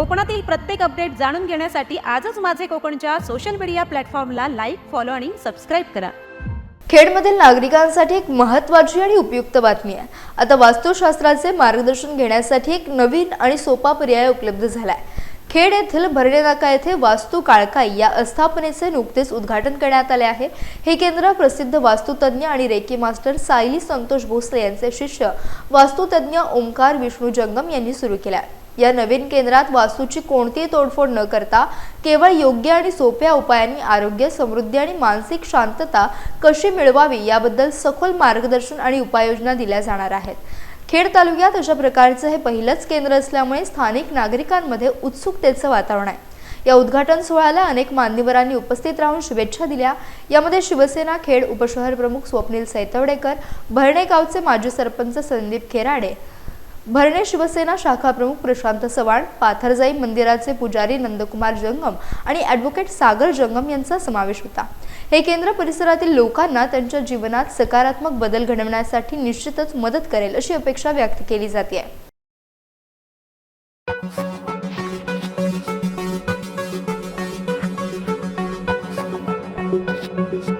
कोकणातील प्रत्येक अपडेट जाणून घेण्यासाठी आजच माझे कोकणच्या सोशल मीडिया प्लॅटफॉर्मला लाईक फॉलो आणि सबस्क्राईब करा. खेडमधील नागरिकांसाठी एक महत्त्वाची आणि उपयुक्त बातमी आहे. आता वास्तुशास्त्राचे मार्गदर्शन घेण्यासाठी एक नवीन आणि सोपा पर्याय उपलब्ध झाला आहे खेड येथील भरणे नाका येथे वास्तू काळकाई या आस्थापनेचे नुकतेच उद्घाटन करण्यात आले आहे. हे केंद्र प्रसिद्ध वास्तुतज्ञ आणि रेकी मास्टर सायली संतोष भोसले यांचे शिष्य वास्तुतज्ञ ओंकार विष्णू जंगम यांनी सुरू केले आहे या नवीन केंद्रात वास्तूची कोणतीही तोडफोड न करता केवळ योग्य आणि सोप्या उपायांनी आरोग्य समृद्धी आणि मानसिक शांतता कशी मिळवावी याबद्दल सखोल मार्गदर्शन आणि उपाययोजना दिल्या जाणार आहेत. खेड तालुक्यात अशा प्रकारचं हे पहिलंच केंद्र असल्यामुळे स्थानिक नागरिकांमध्ये उत्सुकतेचं वातावरण आहे. या उद्घाटन सोहळ्याला अनेक मान्यवरांनी उपस्थित राहून शुभेच्छा दिल्या. यामध्ये शिवसेना खेड उपशहर प्रमुख स्वप्नील सैतवडेकर भरणे गावचे माजी सरपंच संदीप खेराडे भरणे शिवसेना शाखा प्रमुख प्रशांत चव्हाण पाथरजाई मंदिराचे पुजारी नंदकुमार जंगम आणि ॲडव्होकेट सागर जंगम यांचा समावेश होता. हे केंद्र परिसरातील लोकांना त्यांच्या जीवनात सकारात्मक बदल घडवण्यासाठी निश्चितच मदत करेल अशी अपेक्षा व्यक्त केली जाते Thank